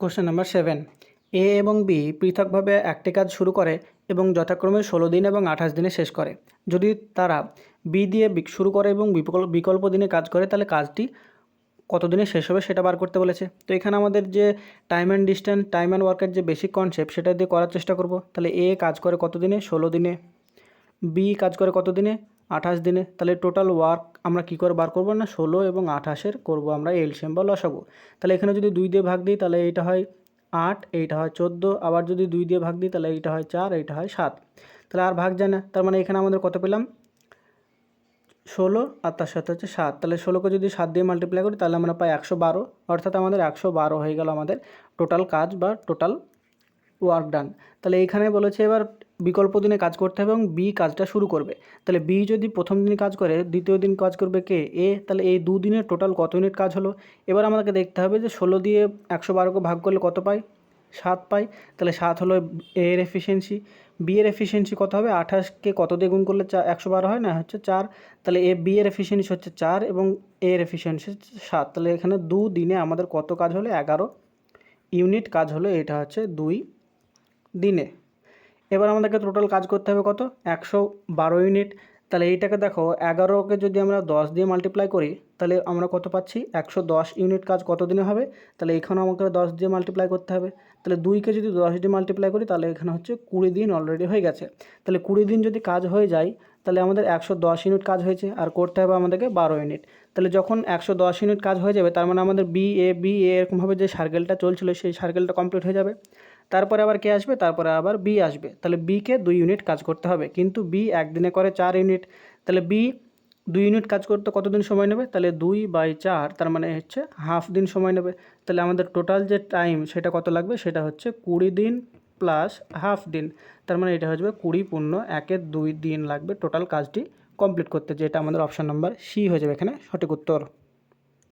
Question number seven. এ এবং B পৃথকভাবে একটি কাজ শুরু করে এবং যথাক্রমে ষোলো দিন এবং আঠাশ দিনে শেষ করে। যদি তারা বি দিয়ে শুরু করে এবং বিকল্প দিনে কাজ করে, তাহলে কাজটি কত দিনে শেষ হবে সেটা বার করতে বলেছে। তো এখানে আমাদের যে time and distance time and ওয়ার্কের যে বেসিক কনসেপ্ট সেটা দিয়ে করার চেষ্টা করব। তাহলে এ কাজ করে কত দিনে ষোলো দিনে। বি কাজ করে কত দিনে আঠাশ দিনে। তাহলে টোটাল ওয়ার্ক আমরা কী করে বার করব না? ষোলো এবং আঠাশের করব আমরা এলসিএম বা লসাগু। তাহলে এখানে যদি দুই দিয়ে ভাগ দিই, তাহলে এইটা হয় আট, এইটা হয় চোদ্দ। আবার যদি দুই দিয়ে ভাগ দিই, তাহলে এইটা হয় চার, এইটা হয় সাত। তাহলে আর ভাগ যায় না। তার মানে এখানে আমাদের কত পেলাম? ষোলো আর তার সাথে হচ্ছে সাত। তাহলে ষোলোকে যদি সাত দিয়ে মাল্টিপ্লাই করি, তাহলে আমরা পাই একশো বারো। অর্থাৎ আমাদের একশো বারো হয়ে গেল আমাদের টোটাল কাজ বা টোটাল ওয়ার্ক ডান তাহলে এইখানে বলেছে এবার বিকল্প দিনে কাজ করতে হবে এবং বি কাজটা শুরু করবে। তাহলে বি যদি প্রথম দিন কাজ করে, দ্বিতীয় দিন কাজ করবে কে? এ তাহলে এই দুদিনের টোটাল কত ইউনিট কাজ হলো? এবার আমাদেরকে দেখতে হবে যে ষোলো দিয়ে একশো বারোকে ভাগ করলে কত পাই? সাত পাই। তাহলে সাত হলো এ এর এফিসিয়েন্সি বি এর এফিসিয়েন্সি কত হবে? আঠাশকে কত দিয়ে গুণ করলে চা একশো বারো হয় না? হচ্ছে চার। তাহলে এ বি এর এফিসিয়েন্সি হচ্ছে চার এবং এ এর এফিসিয়েন্সি হচ্ছে সাত। তাহলে এখানে দু দিনে আমাদের কত কাজ হলো? এগারো। ইউনিট কাজ হলো এটা হচ্ছে দুই। দিনে। এবার আমাদেরকে টোটাল কাজ করতে হবে কত? একশো বারো ইউনিট তাহলে এইটাকে দেখো, এগারোকে যদি আমরা দশ দিয়ে মাল্টিপ্লাই করি, তাহলে আমরা কত পাচ্ছি? একশো দশ ইউনিট কাজ কত দিনে হবে? তাহলে এখানেও আমাকে দশ দিয়ে মাল্টিপ্লাই করতে হবে। তাহলে দুইকে যদি দশ দিয়ে মাল্টিপ্লাই করি, তাহলে এখানে হচ্ছে কুড়ি দিন অলরেডি হয়ে গেছে। তাহলে কুড়ি দিন যদি কাজ হয়ে যায়, তাহলে আমাদের একশো দশ ইউনিট কাজ হয়েছে, আর করতে হবে আমাদেরকে বারো ইউনিট তাহলে যখন একশো দশ ইউনিট কাজ হয়ে যাবে, তার মানে আমাদের বি এ বি এ এরকমভাবে যে সার্কেলটা চলছিল, সেই সার্কেলটা কমপ্লিট হয়ে যাবে। তারপরে আবার কে আসবে? তারপরে আবার বি আসবে। তাহলে বিকে দুই ইউনিট কাজ করতে হবে। কিন্তু বি একদিনে করে চার ইউনিট তাহলে বি দুই ইউনিট কাজ করতে কতদিন সময় নেবে? তাহলে দুই বাই চার, তার মানে হচ্ছে হাফ দিন সময় নেবে। তাহলে আমাদের টোটাল যে টাইম সেটা কত লাগবে? সেটা হচ্ছে কুড়ি দিন প্লাস হাফ দিন। তার মানে এটা হচ্ছে কুড়ি পূর্ণ একের দুই দিন লাগবে টোটাল কাজটি কমপ্লিট করতে, যেটা আমাদের অপশান নাম্বার সি হয়ে যাবে এখানে সঠিক উত্তর।